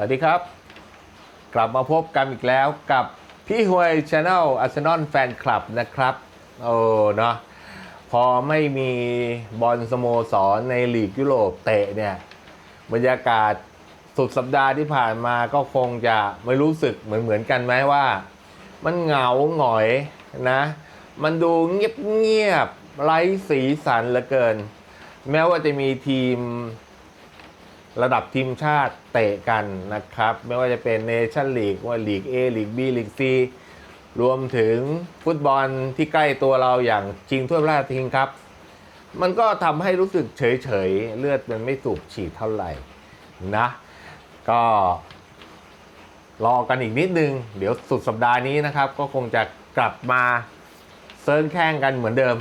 สวัสดีครับ กลับมาพบกันอีกแล้วกับพี่หวยช anel อาร์เซนอลแฟนคลับนะครับโอ้เนาะพอไม่มีบอลสโมสรในลีกยุโรปเตะเนี่ย บรรยากาศสุดสัปดาห์ที่ผ่านมาก็คงจะไม่รู้สึกเหมือนเหมือนกันไหมว่า มันเหงาหงอยนะ มันดูเงียบเงียบไร้สีสันเหลือเกิน แม้ว่าจะมีทีม ระดับทีมชาติเตะกันนะครับ ไม่ว่าจะเป็นเนชั่นลีกว่าลีก A ลีก B ลีก C รวมถึงฟุตบอลที่ใกล้ตัวเราอย่างชิงถ้วยพระราชทานครับ มันก็ทำให้รู้สึกเฉยๆ เลือดมันไม่สูบฉีดเท่าไหร่นะ ก็รอกันอีกนิดนึง เดี๋ยวสุดสัปดาห์นี้นะครับ ก็คงจะกลับมาเซิร์นแข่งกันเหมือนเดิม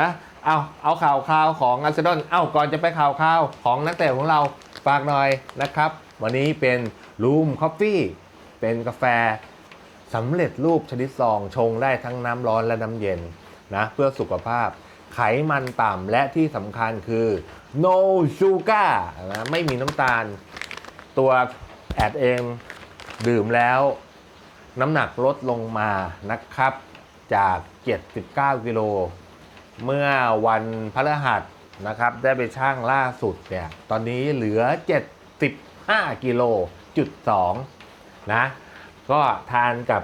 นะ เอาเอาข่าวคราวของอาร์เซนอลเอาก่อนจะไปข่าวคราวของนักเตะของเรา ฝากหน่อยนะครับ วันนี้เป็นรูมคอฟฟี่เป็นกาแฟสำเร็จรูปชนิดซองชงได้ทั้งน้ำร้อนและน้ำเย็นนะเพื่อสุขภาพไขมันต่ำและที่สำคัญคือ no sugar นะไม่มีน้ำตาล ตัวแอดเองดื่มแล้ว น้ำหนักลดลงมานะครับ จาก 79 กิโล เมื่อวันพฤหัส นะครับ ได้ไปช่างล่าสุดเนี่ย ตอนนี้เหลือ 75กิโลจุด2นะ ก็ทานกับ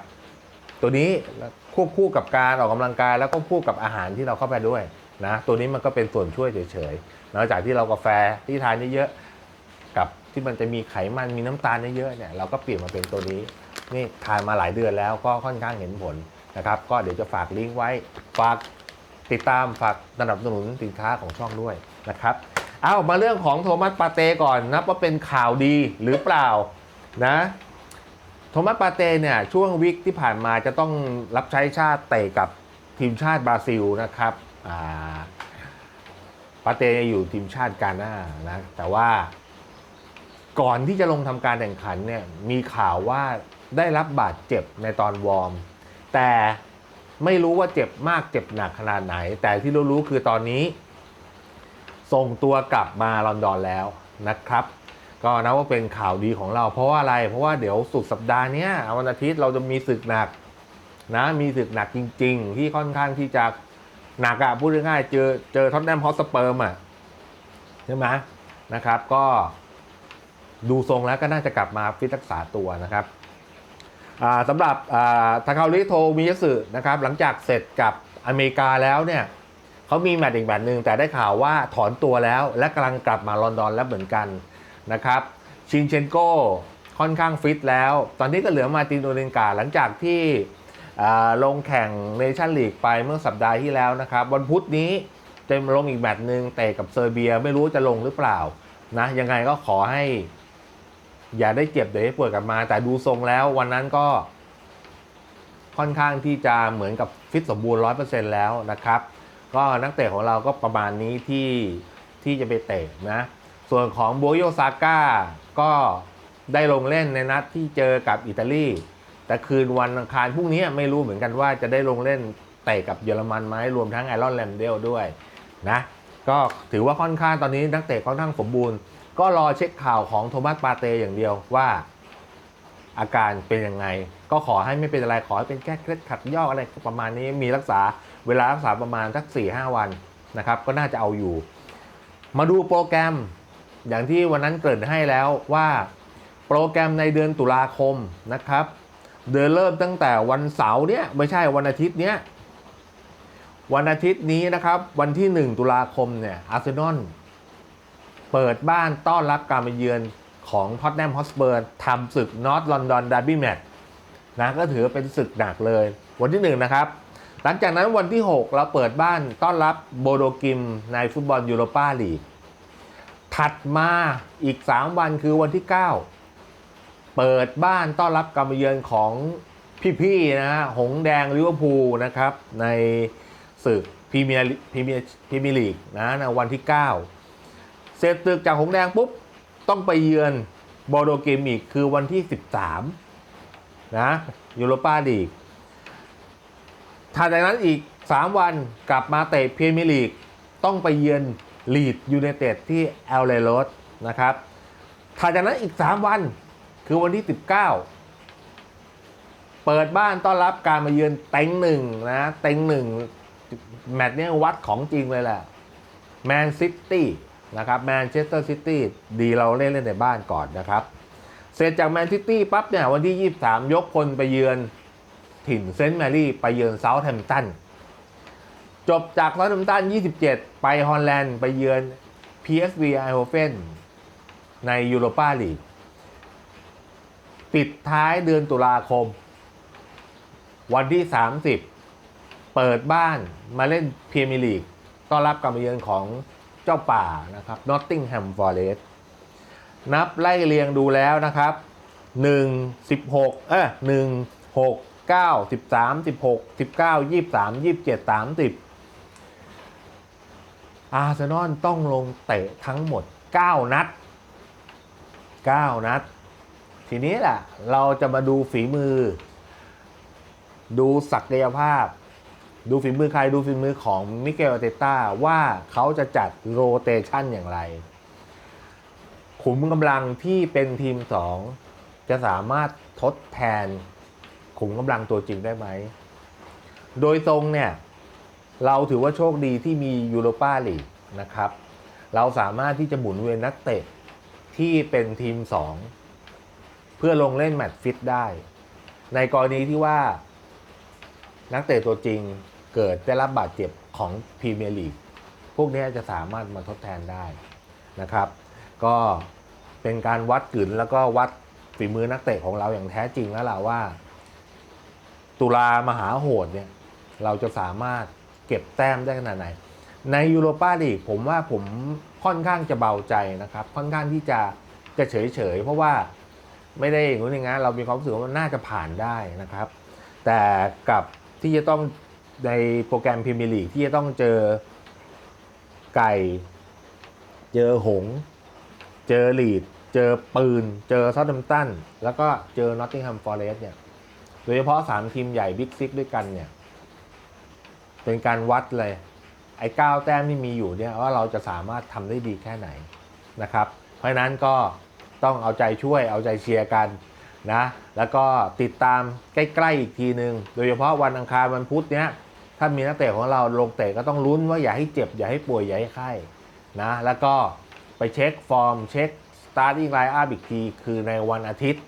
ตัวนี้ควบคู่กับการออกกำลังกาย แล้วก็คู่กับอาหารที่เราเข้าไปด้วยนะ ตัวนี้มันก็เป็นส่วนช่วยเฉยๆนอกจากที่เรากาแฟที่ทานเยอะๆกับที่มันจะมีไขมันมีน้ำตาลเยอะๆเนี่ยเราก็เปลี่ยนมาเป็นตัวนี้นี่ทานมาหลายเดือนแล้วก็ค่อนข้างเห็นผลนะครับ ก็เดี๋ยวจะฝากลิงก์ไว้ฝาก ติดตามฝากสนับสนุนสินค้าของช่องด้วยนะครับ เอามาเรื่องของโทมัสปาเต้ก่อนนับว่าเป็นข่าวดีหรือเปล่านะโทมัสปาเต้เนี่ยช่วงวิกที่ผ่านมาจะต้องรับใช้ชาติเตะกับทีมชาติบราซิลนะครับาปาเต้อยู่ทีมชาติกาหน้านะแต่ว่าก่อนที่จะลงทำการแข่งขันเนี่ยมีข่าวว่าได้รับบาดเจ็บในตอนวอร์ม แต่ ไม่รู้ว่าเจ็บมากเจ็บหนักขนาดไหน แต่ที่รู้ๆคือตอนนี้ ส่งตัวกลับมาลอนดอนแล้วนะครับ ก็นับว่าเป็นข่าวดีของเรา เพราะว่าอะไร เพราะว่าเดี๋ยวสุดสัปดาห์นี้วันอาทิตย์เราจะมีศึกหนักนะมีศึกหนักจริง ๆ ที่ค่อนข้างที่จะหนักอะพูดง่ายๆเจอเจอท็อตแนมฮอสเปิร์มอะใช่ไหมนะครับ ก็ดูทรงแล้วก็น่าจะกลับมาฟิตรักษาตัวนะครับ สำหรับทาคาริโทมิยสึนะครับหลังจากเสร็จกับอเมริกาแล้วเนี่ยเขามีแมตช์อีกแมตช์หนึ่งแต่ได้ข่าวว่าถอนตัวแล้ว และกำลังกลับมาลอนดอนแล้วเหมือนกันนะครับชินเชนโก้ค่อนข้างฟิตแล้ว ตอนนี้ก็เหลือมาตินโอเดนกาหลังจากที่ลงแข่งเนชั่นลีกไปเมื่อสัปดาห์ที่แล้วนะครับ วันพุธนี้จะลงอีกแมตช์หนึ่งเตะกับเซอร์เบียไม่รู้จะลงหรือเปล่านะยังไงก็ขอให้ อย่าได้เจ็บเดี๋ยวให้ป่วยกลับมา แต่ดูทรงแล้ววันนั้นก็ ค่อนข้างที่จะเหมือนกับฟิตสมบูรณ์ร้อยเปอร์เซ็นต์แล้วนะครับ ก็นักเตะของเราก็ประมาณนี้ที่ที่จะไปเตะนะ ส่วนของโบโยซาก้าก็ได้ลงเล่นในนัดที่เจอกับอิตาลีแต่คืนวันอังคารพรุ่งนี้ไม่รู้เหมือนกันว่าจะได้ลงเล่นเตะกับเยอรมันไหมรวมทั้งไอรอนแลมเดลด้วยนะก็ถือว่าค่อนข้างตอนนี้นักเตะค่อนข้างสมบูรณ์ ก็รอเช็คข่าวของโทมัสปาเตอย่างเดียวว่า อาการเป็นยังไง ก็ขอให้ไม่เป็นอะไรขอให้เป็นแค่เคล็ดขัดย่ออะไรประมาณนี้มีรักษาเวลารักษาประมาณสัก4ี่ห้าวันนะครับ ก็น่าจะเอาอยู่ มาดูโปรแกรมอย่างที่วันนั้นเกริ่นให้แล้วว่าโปรแกรมในเดือนตุลาคมนะครับ เดือนเริ่มตั้งแต่วันเสาร์เนี้ยไม่ใช่วันอาทิตย์เนี้ยวันอาทิตย์นี้นะครับ วันที่ 1 ตุลาคมเนี่ยอาร์เซนอล เปิดบ้านต้อนรับการมาเยือนของท็อตแนมฮอสเบิร์ทำศึกนอตลอนดอนดาร์บี้แมตช์นะก็ถือเป็นศึกหนักเลย วันที่ 1 นะครับ หลังจากนั้นวันที่ 6 เราเปิดบ้านต้อนรับโบโดกิมในฟุตบอลยูโรปาลีกถัดมาอีก 3 วันคือวันที่ 9 เปิดบ้านต้อนรับการมาเยือนของพี่ๆนะฮะหงแดงลิเวอร์พูลนะครับในศึกพรีเมียร์พรีเมียร์พรีเมียร์ลีกนะในวันที่ 9 เสร็จตึกจากหงแดงปุ๊บ ต้องไปเยือนบอโดเกมอีกคือวันที่ 13 นะยูโรปาลีกถัดจากนั้นอีก 3 วันกลับมาเตะพรีเมียร์ลีก ต้องไปเยือนลีดยูไนเต็ดที่แอลเลโรสนะครับถัดจากนั้นอีก 3 วันคือวันที่ 19 เปิดบ้านต้อนรับการมาเยือนเต็งหนึ่งนะเต็งหนึ่งแมตช์นี้วัดของจริงเลยแหละแมนซิตี้ นะครับแมนเชสเตอร์ซิตี้ดีเราเล่นเล่นในบ้านก่อนนะครับ เสร็จจากแมนซิตี้ปั๊บเนี่ยวันที่ 23 ยกพลไปเยือนถิ่นเซนต์แมรี่ไปเยือนเซาท์แฮมป์ตันจบจากเซาท์แฮมป์ตัน 27 ไปฮอลแลนด์ไปเยือน PSV Eindhoven ในยูโรปาลีกปิดท้ายเดือนตุลาคม วันที่ 30 เปิดบ้านมาเล่นพรีเมียร์ลีกต้อนรับการมาเยือนของ จ้าป่านะครับ Nottingham Forest นับไล่เรียงดูแล้วนะครับ 1 16เอ้ย1 6 9 13 16 19 23 27 30 อาร์เซนอลต้องลงเตะทั้งหมด 9 นัด 9 นัด ทีนี้แหละเราจะมาดูฝีมือ ดูศักยภาพ ดูฝีมือใครดูฝีมือของมิเกลอาเตต้าว่าเขาจะจัดโรเตชันอย่างไร ขุมกำลังที่เป็นทีม 2 จะสามารถทดแทนขุมกำลังตัวจริงได้ไหม โดยตรงเนี่ย เราถือว่าโชคดีที่มียูโรปาลีกนะครับ เราสามารถที่จะหมุนเวียนนักเตะที่เป็นทีม 2 เพื่อลงเล่นแมตช์ฟิตได้ ในกรณีที่ว่านักเตะตัวจริง เกิดได้รับบาดเจ็บของพรีเมียร์ลีกพวกนี้จะสามารถมาทดแทนได้นะครับ ก็เป็นการวัดกึนแล้วก็วัดฝีมือนักเตะของเราอย่างแท้จริงแล้วล่ะว่า ตุลามหาโหดเนี่ยเราจะสามารถเก็บแต้มได้ขนาดไหน ในยูโรปาลีกผมว่าผมค่อนข้างจะเบาใจนะครับ ค่อนข้างที่จะจะเฉยเฉยเพราะว่าไม่ได้อย่างนู้นอย่างนั้นเรามีความรู้สึกว่าน่าจะผ่านได้นะครับ แต่กับที่จะต้อง ในโปรแกรมพรีเมียร์ลีกที่จะต้องเจอไก่ เจอหงส์เจอลีด เจอปืน เจอซัตเทมตัน แล้วก็เจอนอตติงแฮมฟอร์เรสเนี่ย โดยเฉพาะสามทีมใหญ่บิ๊กซิกด้วยกันเนี่ย เป็นการวัดเลย ไอ้เก้าแต้มที่มีอยู่เนี่ยว่าเราจะสามารถทำได้ดีแค่ไหนนะครับ เพราะนั้นก็ต้องเอาใจช่วยเอาใจเชียร์กันนะ แล้วก็ติดตามใกล้ ๆ อีกทีหนึ่งโดยเฉพาะวันอังคารวันพุธเนี้ย ถ้ามีนักเตะของเราลงเตะก็ต้องลุ้นว่าอย่าให้เจ็บ อย่าให้ป่วย อย่าให้ไข้นะแล้วก็ไปเช็คฟอร์ม เช็ค starting line up อีกทีคือในวันอาทิตย์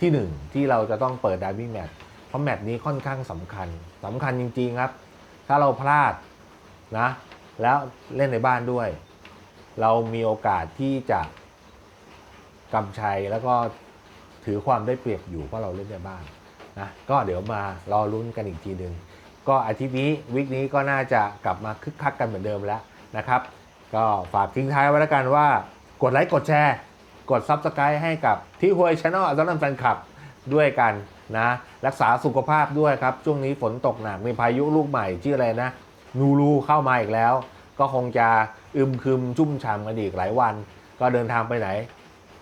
ที่หนึ่งที่เราจะต้องเปิดดาร์บี้แมตช์เพราะแมตช์นี้ค่อนข้างสำคัญสำคัญจริง ๆครับ ถ้าเราพลาดนะแล้วเล่นในบ้านด้วย เรามีโอกาสที่จะกำชัยแล้วก็ถือความได้เปรียบอยู่เพราะเราเล่นในบ้านนะก็เดี๋ยวมารอลุ้นกันอีกทีหนึ่ง ก็อาทิตย์นี้วิกนี้ก็น่าจะกลับมาคึกคักกันเหมือนเดิมแล้วนะครับ ก็ฝากทิ้งท้ายไว้แล้วกันว่า กดไลค์กดแชร์ กด Subscribe ให้กับที่หวยช anel อัลตันแฟนคลับด้วยกันนะรักษาสุขภาพด้วยครับ ช่วงนี้ฝนตกหนักมีพายุลูกใหม่ชื่ออะไรนะ นูรูเข้ามาอีกแล้ว ก็คงจะอึมครึมชุ่มฉ่ำกันอีกหลายวัน ก็เดินทางไปไหน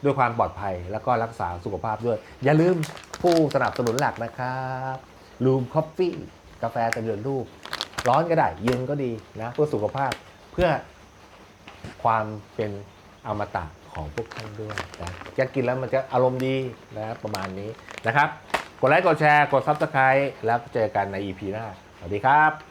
ด้วยความปลอดภัยแล้วก็รักษาสุขภาพด้วย อย่าลืมผู้สนับสนุนหลักนะครับลูมคอฟฟี่ กาแฟสำเร็จรูป ร้อนก็ได้ เย็นก็ดีนะเพื่อสุขภาพเพื่อความเป็นอมตะของพวกท่านด้วยนะจะกินแล้วมันจะอารมณ์ดีนะประมาณนี้นะครับ กดไลค์กดแชร์กด Subscribe แล้วเจอกันใน EP หน้า สวัสดีครับ